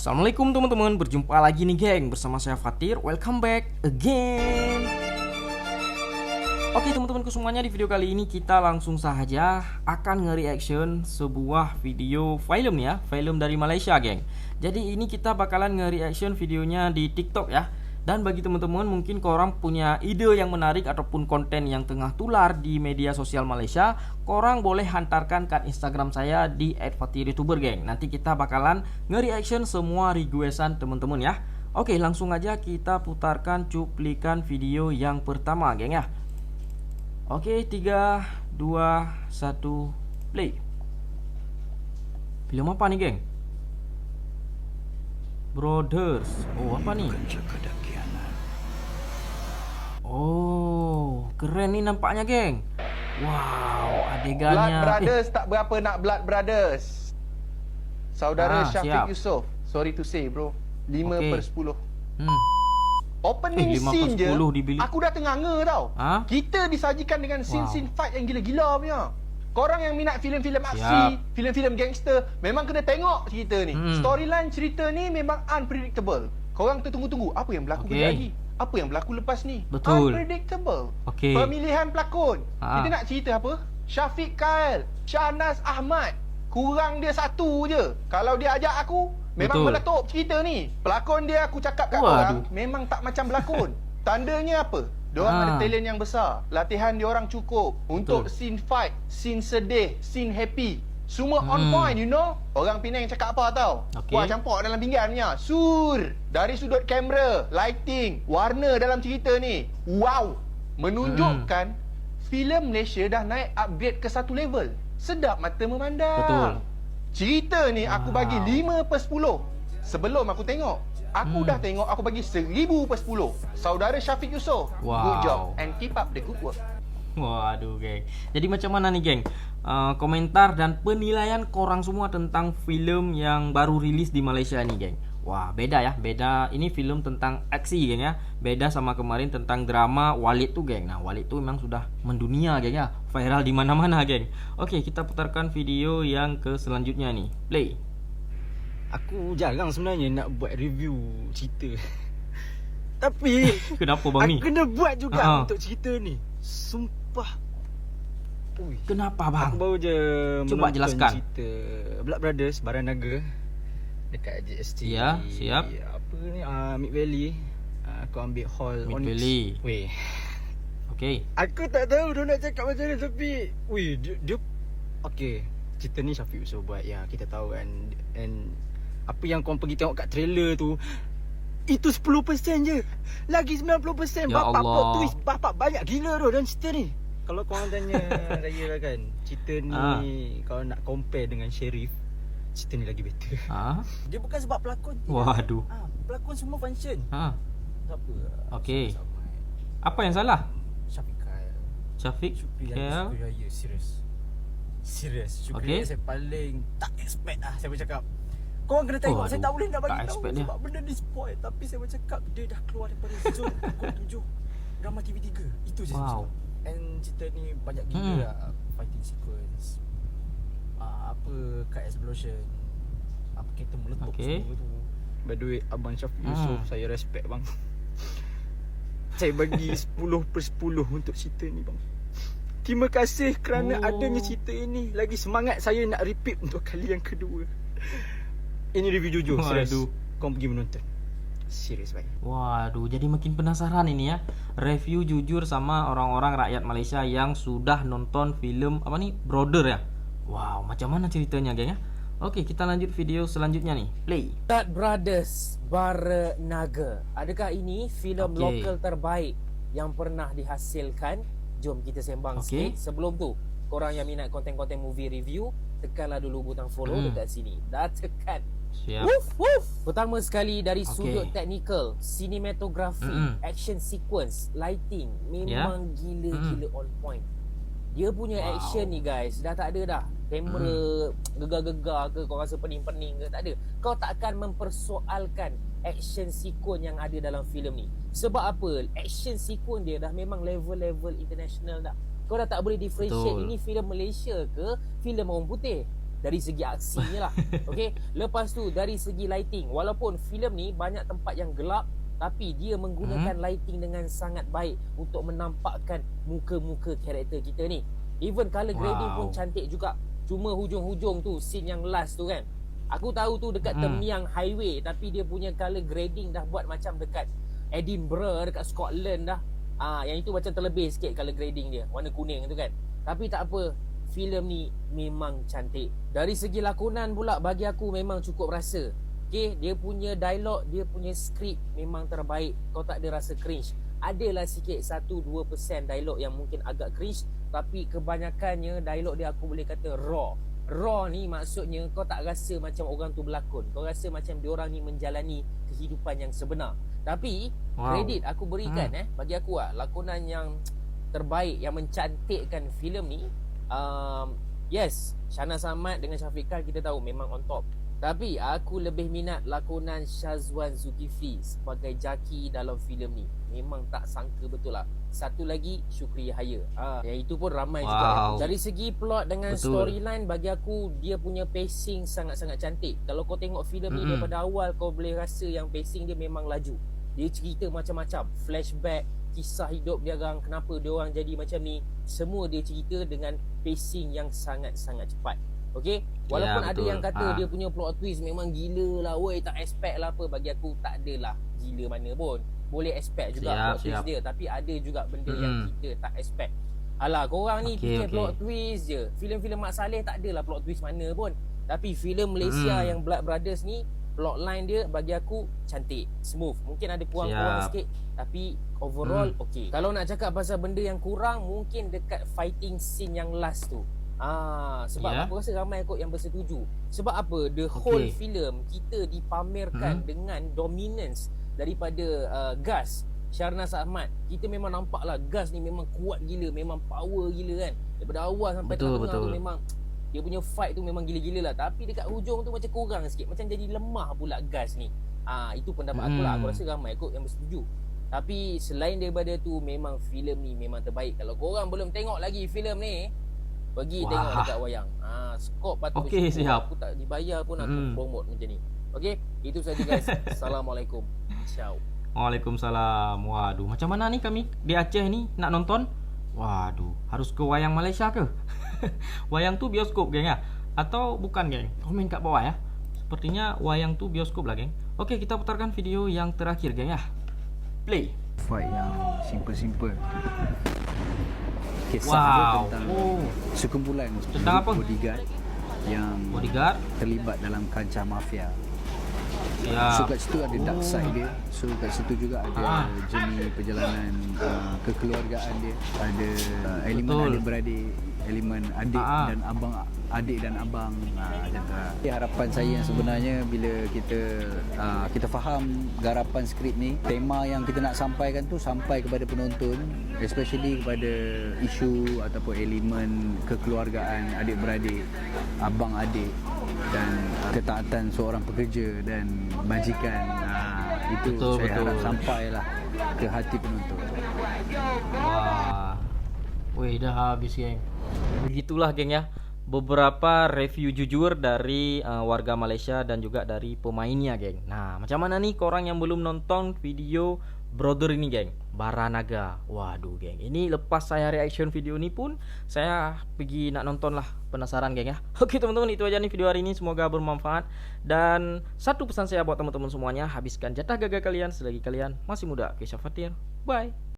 Assalamualaikum teman-teman, berjumpa lagi nih geng Bersama saya Fatir, welcome back again. Oke teman-temanku semuanya di video kali ini kita langsung saja akan nge-reaction sebuah video film ya. Film dari Malaysia geng. Jadi ini kita bakalan nge-reaction videonya di TikTok ya dan bagi teman-teman mungkin korang punya ide yang menarik ataupun konten yang tengah tular di media sosial Malaysia Korang boleh hantarkan ke Instagram saya di @fatirituber geng. Nanti kita bakalan nge-reaction semua requestan teman-teman ya. Oke langsung aja kita putarkan cuplikan video yang pertama geng ya. Oke 3, 2, 1, play. Film apa nih geng? Brothers Oh apa nih? Oh, keren nih nampaknya, geng. Wow, adegannya. Blood Brothers eh. tak berapa nak Blood Brothers. Saudara Ah, Syafiq siap. Yusof. Sorry to say, bro. 5 Okey. per 10. Hmm. Opening Eh, scene je, 10 dibilik. aku dah tenganga tau. Ha? Kita disajikan dengan scene-scene fight yang gila-gila punya. Korang yang minat filem-filem aksi, Siap. filem-filem gangster, memang kena tengok cerita ni. Hmm. Storyline cerita ni memang unpredictable. Korang tertunggu-tunggu, apa yang berlaku okay. lagi? Apa yang berlaku lepas ni? Betul. Unpredictable. Okey. Pemilihan pelakon. Ha. Kita nak cerita apa? Syafiq Kail, Syahnas Ahmad. Kurang dia satu je. Kalau dia ajak aku, memang Betul. meletup cerita ni. Pelakon dia aku cakap kat Waduh. orang, memang tak macam berlakon. Tandanya apa? Diorang Ha. ada talent yang besar. Latihan diorang cukup. Untuk Betul. scene fight, scene sedih, scene happy. Semua on Hmm. point, you know? Orang Penang cakap apa tau? Okey. Wah, campur dalam pinggannya. Sur. Dari sudut kamera, lighting, warna dalam cerita ni. Wow. Menunjukkan filem Malaysia dah naik upgrade ke satu level. Sedap mata memandang. Betul. Cerita ni aku bagi 5 per 10. Sebelum aku tengok. Aku Hmm. dah tengok, aku bagi 1000 per 10. Saudara Syafiq Yusof. Good Wow. job. And keep up the good work. Waduh, geng. Jadi macam mana nih, geng? Uh, komentar dan penilaian korang semua tentang film yang baru rilis di Malaysia nih, geng. Wah, beda ya. Beda. Ini film tentang aksi, geng ya. Beda sama kemarin tentang drama Walid tuh, geng. Nah, Walid tuh memang sudah mendunia, geng ya. Viral di mana-mana, geng. Oke, kita putarkan video yang ke selanjutnya nih. Play. Aku jarang sebenarnya nak buat review cerita. Tapi Kenapa bang ni? aku kena buat juga Ha. untuk cerita ni. Sumpah. Ui. Kenapa bang? Aku baru je Cuba jelaskan. cerita Blood Brothers Baranaga dekat JST. Ya, siap. Apa ni uh, Mid Valley. Uh, aku ambil hall Mid Onyx. Valley. Weh. Okey. Aku tak tahu dia nak cakap macam mana tapi Wih dia, dia Okay Cerita ni Syafiq Yusof buat Ya kita tahu kan And Apa yang korang pergi tengok kat trailer tu Itu 10% je Lagi 90% Ya Bapak Allah. plot twist Bapak banyak gila tu dalam cerita ni Kalau korang tanya saya lah kan Cerita ni Ah. Kalau nak compare dengan Sheriff Cerita ni lagi better Ha? Dia bukan sebab pelakon. Waduh. ah, Pelakon semua function Ha. Siapa Okey. Samad, Apa yang salah? Syafiq Kyle Raya Raya Serius Serius Syukri Okey. Raya saya paling Tak expect lah Saya bercakap Korang kena tengok. Oh, Saya tak boleh nak bagi tahu expect dia. Sebab benda ni spoil. Tapi saya bercakap Dia dah keluar daripada zone Pukul 7 Drama TV3 Itu je. Saya Wow. cakap And cerita ni Banyak gila Hmm. lah. Fighting sequence. Uh, Apa Cut explosion. Apa kereta meletup Okey. semua tu. By the way Abang Syafiq Hmm. Yusof Saya respect bang. Saya bagi 10 per 10 Untuk cerita ni bang. Terima kasih kerana Oh. adanya cerita ini. Lagi semangat saya nak repeat untuk kali yang kedua Ini review jujur serius. Kau pergi menonton Serius baik Waduh, jadi makin penasaran ini ya. Review jujur sama orang-orang rakyat Malaysia yang sudah nonton film apa nih? Brother ya. Wow, macam mana ceritanya, geng ya? Oke, kita lanjut video selanjutnya nih. Play. Blood Brothers Baranaga. Adakah ini filem Okey. lokal terbaik yang pernah dihasilkan? Jom kita sembang Okey. sikit. Sebelum tu, korang yang minat konten-konten movie review, tekanlah dulu butang follow Hmm. dekat sini. Dah tekan. Siap. Woof woof. Pertama sekali dari sudut technical, cinematography, Mm-mm. action sequence, lighting memang gila-gila on point. Dia punya Wow. action ni guys dah tak ada dah. Kamera gegar-gegar ke kau rasa pening-pening ke tak ada. Kau takkan mempersoalkan action sequence yang ada dalam filem ni. Sebab apa? Action sequence dia dah memang level-level international dah. Kau dah tak boleh differentiate Betul. ini filem Malaysia ke filem orang putih. Dari segi aksinya lah. Okey. Lepas tu dari segi lighting, walaupun filem ni banyak tempat yang gelap tapi dia menggunakan Hmm. lighting dengan sangat baik untuk menampakkan muka-muka karakter kita ni. Even color grading pun Wow. cantik juga. Cuma hujung-hujung tu scene yang last tu kan. Aku tahu tu dekat Hmm. Temiang Highway tapi dia punya color grading dah buat macam dekat Edinburgh dekat Scotland dah. Ah yang itu macam terlebih sikit color grading dia, warna kuning tu kan. Tapi tak apa, filem ni memang cantik. Dari segi lakonan pula bagi aku memang cukup rasa. Okay, dia punya dialog, dia punya skrip memang terbaik. Kau tak ada rasa cringe. Adalah sikit 1-2% dialog yang mungkin agak cringe tapi kebanyakannya dialog dia aku boleh kata raw. Raw ni maksudnya kau tak rasa macam orang tu berlakon. Kau rasa macam diorang ni menjalani kehidupan yang sebenar. Tapi Wow. kredit aku berikan Hmm. eh bagi aku ah lakonan yang terbaik yang mencantikkan filem ni um, yes Shana Samad dengan Syafiq Khan kita tahu memang on top. Tapi aku lebih minat lakonan Syazwan Zulkifli sebagai Jaki dalam filem ni. Memang tak sangka betul lah. Satu lagi Syukri Yahya. Ah yang itu pun ramai Wow. juga dari segi plot dengan Betul. storyline bagi aku dia punya pacing sangat-sangat cantik. Kalau kau tengok filem ni Mm-mm. daripada awal kau boleh rasa yang pacing dia memang laju. Dia cerita macam-macam. Flashback kisah hidup dia orang kenapa dia orang jadi macam ni? Semua dia cerita dengan pacing yang sangat-sangat cepat. Okey? Walaupun Ya, ada yang kata Ah. dia punya plot twist memang gila lah. Woi tak expect lah apa. Bagi aku tak adalah gila mana pun. Boleh expect juga Siap, plot twist siap. dia. Tapi ada juga benda yang Mm-mm. kita tak expect. Alah korang ni Okey, fikir okey. plot twist je. Filem-filem Mak Saleh tak adalah plot twist mana pun. Tapi filem Malaysia Mm. yang Blood Brothers ni Plotline dia bagi aku cantik Smooth Mungkin ada kurang-kurang Siap. sikit Tapi overall Mm. okey Kalau nak cakap pasal benda yang kurang Mungkin dekat fighting scene yang last tu Ah, sebab Ya. aku rasa ramai kot yang bersetuju. Sebab apa? The whole Okey. filem kita dipamerkan Hmm. dengan dominance daripada uh, Gas Syarnas Ahmad. Kita memang nampak lah Gas ni memang kuat gila, memang power gila kan. Daripada awal sampai Betul, tengah-tengah tu memang dia punya fight tu memang gila-gila lah. Tapi dekat hujung tu macam kurang sikit. Macam jadi lemah pula Gas ni. Ah, itu pendapat aku lah. Aku Hmm. rasa ramai kot yang bersetuju. Tapi selain daripada tu memang filem ni memang terbaik. Kalau korang belum tengok lagi filem ni, pergi Wah. tengok dekat wayang. Ah, skop patut bersyukur. siap. Aku tak dibayar pun aku Hmm. promote macam ni. Okey, itu saja guys. Assalamualaikum. Ciao. Waalaikumsalam. Waduh, macam mana ni kami di Aceh ni nak nonton? Waduh, harus ke wayang Malaysia ke? wayang tu bioskop geng ya? Atau bukan geng? Komen kat bawah ya. Sepertinya wayang tu bioskop lah geng. Okey, kita putarkan video yang terakhir geng ya. Play. fight yang simple-simple. Kisah Wow. tentang Oh. sekumpulan Tentang apa? bodyguard yang Bodyguard. terlibat dalam kancah mafia. Siap. So kat situ ada dark side dia. So kat situ juga ada Ah. journey perjalanan uh, kekeluargaan dia. Ada uh, elemen Betul. adik-beradik, elemen adik Ah. dan abang adik dan abang uh, macam tu. lah. Ya, harapan saya yang sebenarnya bila kita uh, kita faham garapan skrip ni, tema yang kita nak sampaikan tu sampai kepada penonton, especially kepada isu ataupun elemen kekeluargaan adik-beradik, abang adik dan uh, ketaatan seorang pekerja dan majikan uh, itu Betul, saya harap betul. sampailah ke hati penonton. Wah. Weh dah habis geng. Begitulah geng ya. Beberapa review jujur dari uh, warga Malaysia dan juga dari pemainnya geng. Nah, macam mana nih korang yang belum nonton video Brother ini geng? Baranaga. Waduh geng. Ini lepas saya reaction video ini pun Saya pergi nak nonton lah. Penasaran geng ya. Oke teman-teman itu aja nih video hari ini. Semoga bermanfaat. Dan satu pesan saya buat teman-teman semuanya. Habiskan jatah gagal kalian Selagi kalian masih muda. Kesha Fatir. Bye